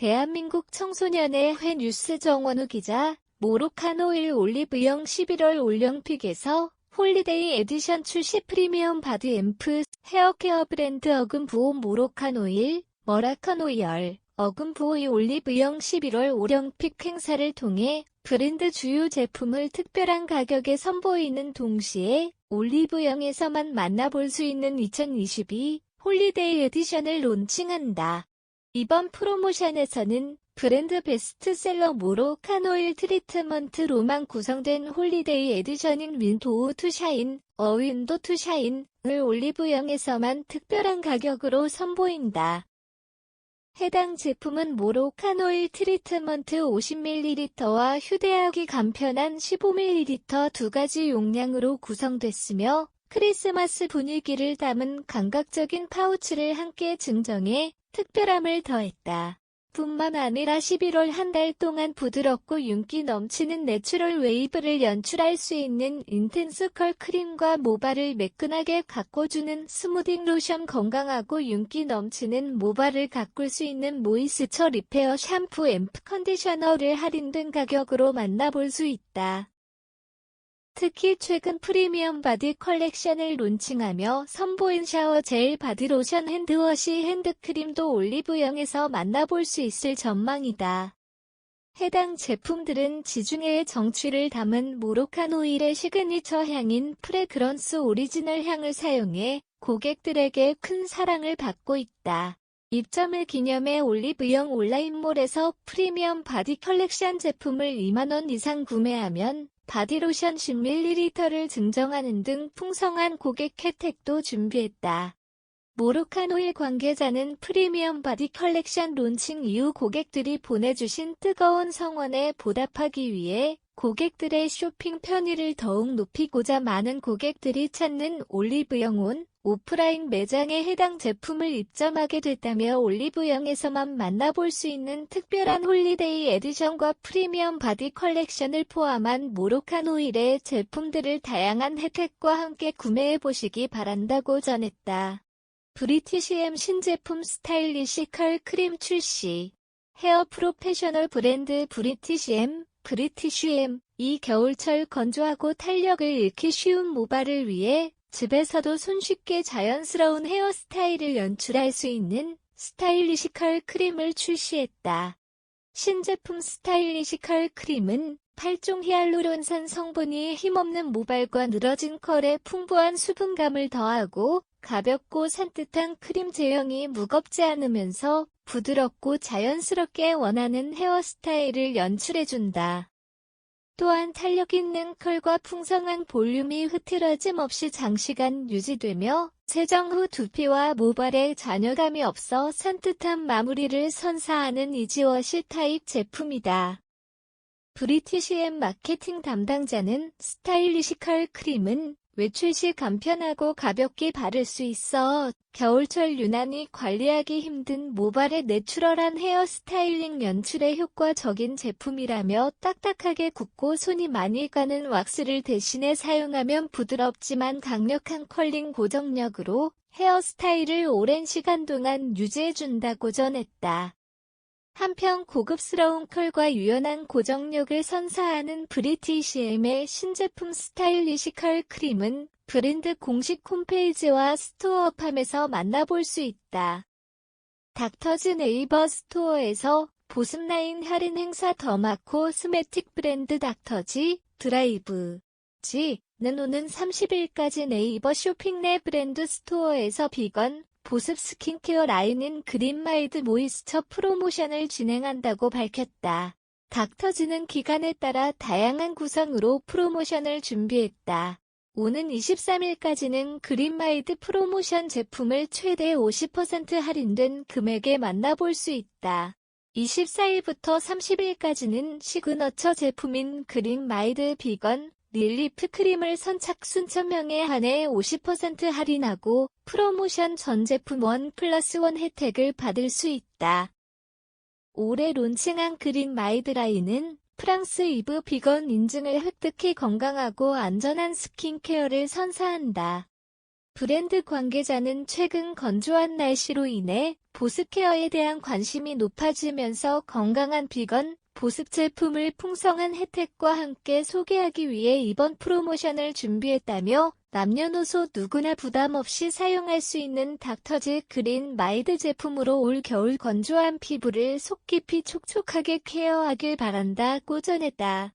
대한민국 청소년의 회 뉴스 정원우 기자, 모로카노일 올리브영 11월 올림픽에서 홀리데이 에디션 출시 프리미엄 바디 앰프 헤어케어 브랜드 어금 부오 모로카노일, 머라카노이얼, 어금 부오이 올리브영 11월 올림픽 행사를 통해 브랜드 주요 제품을 특별한 가격에 선보이는 동시에 올리브영에서만 만나볼 수 있는 2022 홀리데이 에디션을 론칭한다. 이번 프로모션에서는 브랜드 베스트셀러 모로 카노일 트리트먼트로만 구성된 홀리데이 에디션인 윈도우 투샤인, 어윈도 투샤인을 올리브영에서만 특별한 가격으로 선보인다. 해당 제품은 모로 카노일 트리트먼트 50ml와 휴대하기 간편한 15ml 두 가지 용량으로 구성됐으며 크리스마스 분위기를 담은 감각적인 파우치를 함께 증정해 특별함을 더했다. 뿐만 아니라 11월 한 달 동안 부드럽고 윤기 넘치는 내추럴 웨이브를 연출할 수 있는 인텐스 컬 크림과 모발을 매끈하게 가꿔주는 스무딩 로션 건강하고 윤기 넘치는 모발을 가꿀 수 있는 모이스처 리페어 샴푸 앰프 컨디셔너를 할인된 가격으로 만나볼 수 있다. 특히 최근 프리미엄 바디 컬렉션을 론칭하며 선보인 샤워 젤 바디 로션 핸드워시 핸드크림도 올리브영에서 만나볼 수 있을 전망이다. 해당 제품들은 지중해의 정취를 담은 모로칸 오일의 시그니처 향인 프레그런스 오리지널 향을 사용해 고객들에게 큰 사랑을 받고 있다. 입점을 기념해 올리브영 온라인몰에서 프리미엄 바디 컬렉션 제품을 2만원 이상 구매하면 바디로션 10ml를 증정하는 등 풍성한 고객 혜택도 준비했다. 모로칸 오일 관계자는 프리미엄 바디 컬렉션 론칭 이후 고객들이 보내주신 뜨거운 성원에 보답하기 위해 고객들의 쇼핑 편의를 더욱 높이고자 많은 고객들이 찾는 올리브영 온 오프라인 매장에 해당 제품을 입점하게 됐다며 올리브영에서만 만나볼 수 있는 특별한 홀리데이 에디션과 프리미엄 바디 컬렉션을 포함한 모로칸 오일의 제품들을 다양한 혜택과 함께 구매해 보시기 바란다고 전했다. 브리티시엠 신제품 스타일리시 컬 크림 출시 헤어 프로페셔널 브랜드 브리티시엠 브리티쉬엠 이 겨울철 건조하고 탄력을 잃기 쉬운 모발을 위해 집에서도 손쉽게 자연스러운 헤어스타일을 연출할 수 있는 스타일리시컬 크림을 출시했다. 신제품 스타일리시컬 크림은 8종 히알루론산 성분이 힘없는 모발과 늘어진 컬에 풍부한 수분감을 더하고 가볍고 산뜻한 크림 제형이 무겁지 않으면서 부드럽고 자연스럽게 원하는 헤어스타일을 연출해준다. 또한 탄력 있는 컬과 풍성한 볼륨이 흐트러짐 없이 장시간 유지되며 세정 후 두피와 모발에 잔여감이 없어 산뜻한 마무리를 선사하는 이지워시 타입 제품이다. 브리티시엠 마케팅 담당자는 스타일리시컬 크림은 외출 시 간편하고 가볍게 바를 수 있어 겨울철 유난히 관리하기 힘든 모발의 내추럴한 헤어 스타일링 연출에 효과적인 제품이라며 딱딱하게 굳고 손이 많이 가는 왁스를 대신에 사용하면 부드럽지만 강력한 컬링 고정력으로 헤어스타일을 오랜 시간 동안 유지해준다고 전했다. 한편 고급스러운 컬과 유연한 고정력을 선사하는 브리티시엠의 신제품 스타일리시 컬 크림은 브랜드 공식 홈페이지와 스토어팜에서 만나볼 수 있다. 닥터즈 네이버 스토어에서 보습라인 할인 행사 더마코 스메틱 브랜드 닥터지 드라이브 지는 오는 30일까지 네이버 쇼핑 내 브랜드 스토어에서 비건, 보습 스킨케어 라인인 그린마이드 모이스처 프로모션을 진행한다고 밝혔다. 닥터즈는 기간에 따라 다양한 구성으로 프로모션을 준비했다. 오는 23일까지는 그린마이드 프로모션 제품을 최대 50% 할인된 금액에 만나볼 수 있다. 24일부터 30일까지는 시그너처 제품인 그린마이드 비건, 릴리프 크림을 선착 순천명에 한해 50% 할인하고 프로모션 전 제품 원 플러스 원 혜택을 받을 수 있다. 올해 론칭한 그린 마이드라인은 프랑스 이브 비건 인증을 획득해 건강하고 안전한 스킨케어를 선사한다. 브랜드 관계자는 최근 건조한 날씨로 인해 보습 케어에 대한 관심이 높아지면서 건강한 비건, 보습 제품을 풍성한 혜택과 함께 소개하기 위해 이번 프로모션을 준비했다며 남녀노소 누구나 부담 없이 사용할 수 있는 닥터즈 그린 마이드 제품으로 올 겨울 건조한 피부를 속 깊이 촉촉하게 케어하길 바란다고 전했다.